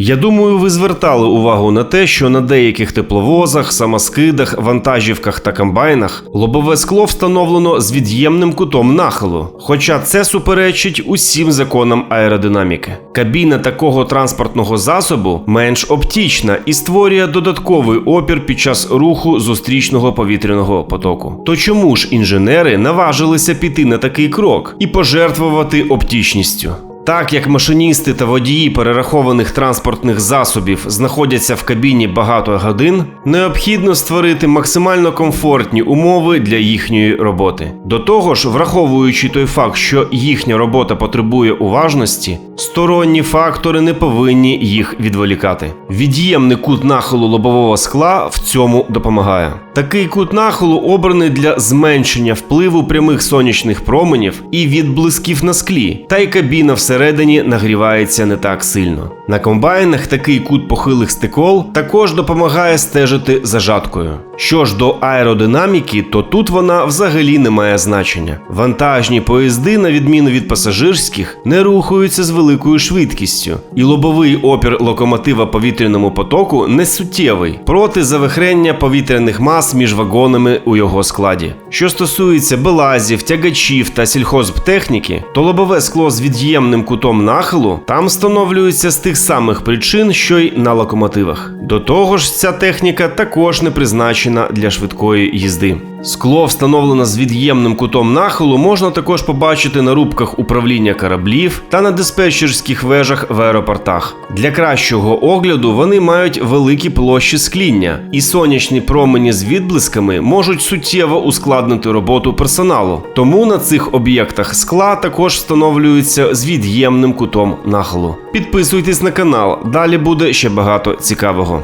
Я думаю, ви звертали увагу на те, що на деяких тепловозах, самоскидах, вантажівках та комбайнах лобове скло встановлено з від'ємним кутом нахилу, хоча це суперечить усім законам аеродинаміки. Кабіна такого транспортного засобу менш оптічна і створює додатковий опір під час руху зустрічного повітряного потоку. То чому ж інженери наважилися піти на такий крок і пожертвувати оптічністю? Так як машиністи та водії перерахованих транспортних засобів знаходяться в кабіні багато годин, необхідно створити максимально комфортні умови для їхньої роботи. До того ж, враховуючи той факт, що їхня робота потребує уважності, сторонні фактори не повинні їх відволікати. Від'ємний кут нахилу лобового скла в цьому допомагає. Такий кут нахилу обраний для зменшення впливу прямих сонячних променів і відблисків на склі, та й кабіна всередині нагрівається не так сильно. На комбайнах такий кут похилих стекол також допомагає стежити за жаткою. Що ж до аеродинаміки, то тут вона взагалі не має значення. Вантажні поїзди, на відміну від пасажирських, не рухаються з великою швидкістю, і лобовий опір локомотива повітряному потоку не суттєвий проти завихрення повітряних мас між вагонами у його складі. Що стосується белазів, тягачів та сільхозптехніки, то лобове скло з від'ємним кутом нахилу там встановлюється з тих самих причин, що й на локомотивах. До того ж, ця техніка також не призначена для швидкої їзди. Скло, встановлене з від'ємним кутом нахилу, можна також побачити на рубках управління кораблів та на диспетчерських вежах в аеропортах. Для кращого огляду вони мають великі площі скління, і сонячні промені з відблисками можуть суттєво ускладнити роботу персоналу. Тому на цих об'єктах скла також встановлюються з від'ємним кутом нахилу. Підписуйтесь на канал, далі буде ще багато цікавого.